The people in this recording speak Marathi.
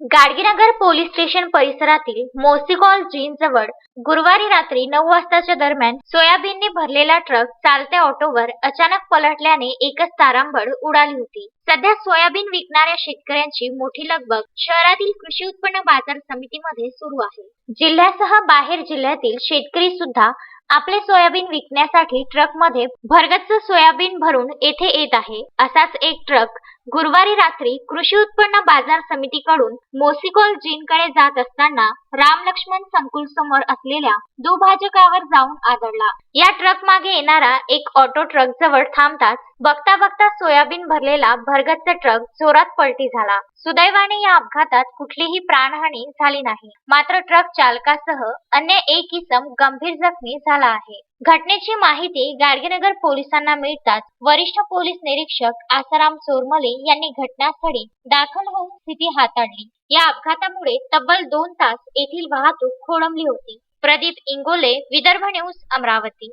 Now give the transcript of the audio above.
गाडगीनगर पोलीस स्टेशन परिसरातील मोसिकॉल जीन जवळ गुरुवारी रात्री नऊ वाजताच्या दरम्यान सोयाबीनने भरलेला ट्रक चालत्या ऑटोवर अचानक पलटल्याने एकच तारांबळ उडाली होती. सध्या सोयाबीन विकणाऱ्या शेतकऱ्यांची मोठी लगबग शहरातील कृषी उत्पन्न बाजार समितीमध्ये सुरू आहे. जिल्ह्यासह बाहेर जिल्ह्यातील शेतकरी सुद्धा आपले सोयाबीन विकण्यासाठी ट्रकमध्ये भरगच्च सोयाबीन भरून येथे येत आहे. असाच एक ट्रक गुरुवारी रात्री कृषी उत्पन्न बाजार समितीकडून मोसिकोल जीनकडे जात असताना राम लक्ष्मण संकुल समोर असलेल्या दुभाजकावर जाऊन आदळला. या ट्रक मागे येणारा एक ऑटो ट्रक जवळ थांबताच बघता बघता सोयाबीन भरलेला भरगच्च ट्रक जोरात पलटी झाला. सुदैवाने या अपघातात कुठलीही प्राणहानी झाली नाही. मात्र ट्रक चालकासह अन्य एक इसम गंभीर जखमी झाला आहे. घटनेची माहिती गाडगेनगर पोलिसांना मिळताच वरिष्ठ पोलीस निरीक्षक आसाराम चोरमले यांनी घटनास्थळी दाखल होऊन स्थिती हाताळली. या अपघातामुळे तब्बल दोन तास येथील वाहतूक खोळंबली होती. प्रदीप इंगोले विदर्भ न्यूज अमरावती.